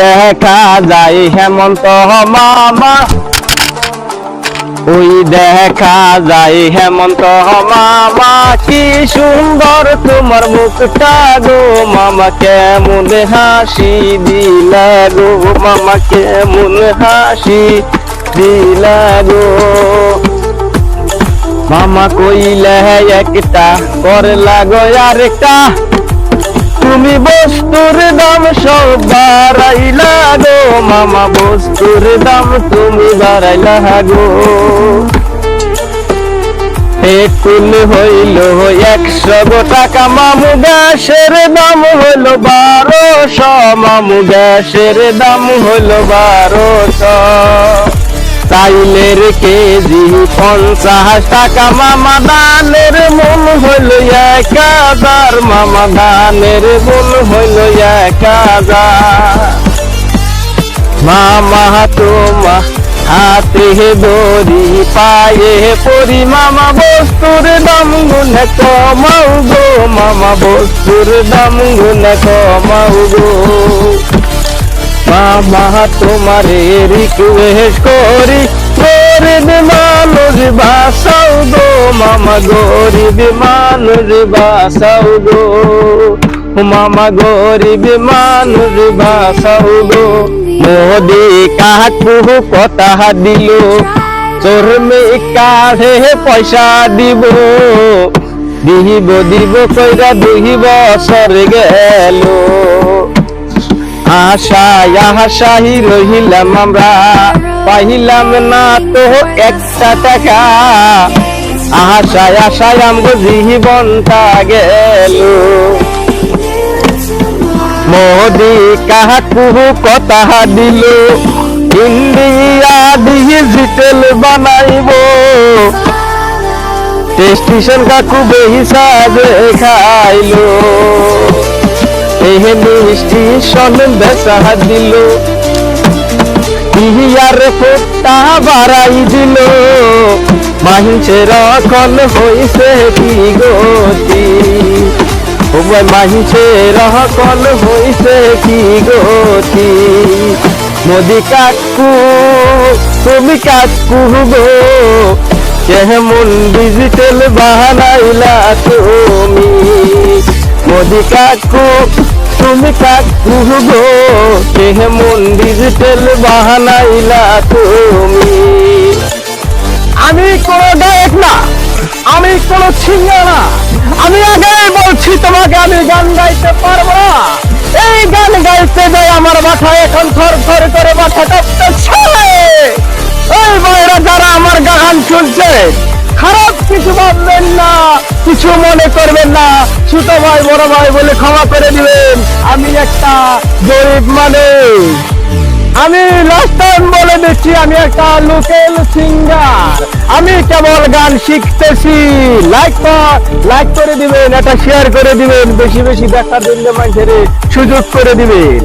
দেখা যায় হেমন্ত মামা। ওই দেখা যায় হেমন্ত মামা। কি সুন্দর তোমার মুখটা গো, মামা কেমন হাসি দিলা গো, মামা কেমন হাসি দিলা গো। মামা কইলে একটা করে লাগো আরেকটা। তুমি বস্তুর দাম সব বাড়াইলা গো, মামা বস্তুর দাম তুমি বাড়াইলা গো। পেটুল হইল একশো টাকা, মামু গ্যাসের দাম হইল বারোশো, মামু গ্যাসের দাম হইল বারোশো। চাইলের কেজি পঞ্চাশ টাকা। মামা দানের মন হইল এক হাজার। মামা দানের মন হইল এক হাজার। মামা তোমা হাতে দড়ি পায়ে পরি মামা বস্তুর দাম গুনে কমাও গো। মামা বস্তুর দাম গুনে কমাও গো। মামা তোমারে রিকোয়েস্ট করি। গরিব মানুষ বাসাও গো, মামা, গরিব মানুষ বাসাও গো। মামা, গরিব মানুষ বাসাও গো। মোদি কাকু কথা দিল চোরমে কাঢ়ে পয়সা দিব। দিব দিব, কইরা দুই বছর গেল। আশায় আশাই রহিলাম আমরা। পাইলাম না তো একটা টাকা। আশায় আশায় আমগো জীবনটা গেল। মোদি কাহাকু কথা দিল, ইন্ডিয়া ডিজিটাল বানাইব। স্টেশন কাকু বেহিসাবে খাইলো এই মিষ্টি সন বেসা দিল। ইহিয়ার ফোটা বাড়াই দিল। মাহিসের রকম হইছে কি গতি ওই মাহিসের রকম হইছে কি গতি মোদি কাকু, তুমি কাকু গো। কেমন ডিজিটাল বানাইলা তুমি? মোদি কাকু তুমি কাকু গো? কেমন ডিজিটাল বানাইলা তুমি? আমি কোন গায়ক না, আমি কোন সিঙ্গার না। আমি আগে বলছি তোমাকে আমি গান গাইতে পারব না। এই গান গাইতে যাই আমার মাথা এখন থর থর করে মাথা কাঁপতেছে ওই বয়রা যারা আমার গান শুনছে, খারাপ কিছু ভাববেন না, কিছু মনে করবেন না। ছোট ভাই, বড় ভাই বলে ক্ষমা করে দিবেন। আমি একটা গরিব মানে আমি লাস্ট টাইম বলে দিচ্ছি, আমি একটা লোকাল সিঙ্গার আমি কেবল গান শিখতেছি। লাইক লাইক করে দিবেন এটা শেয়ার করে দিবেন। বেশি বেশি দেখার জন্য মানুষের সুযোগ করে দিবেন।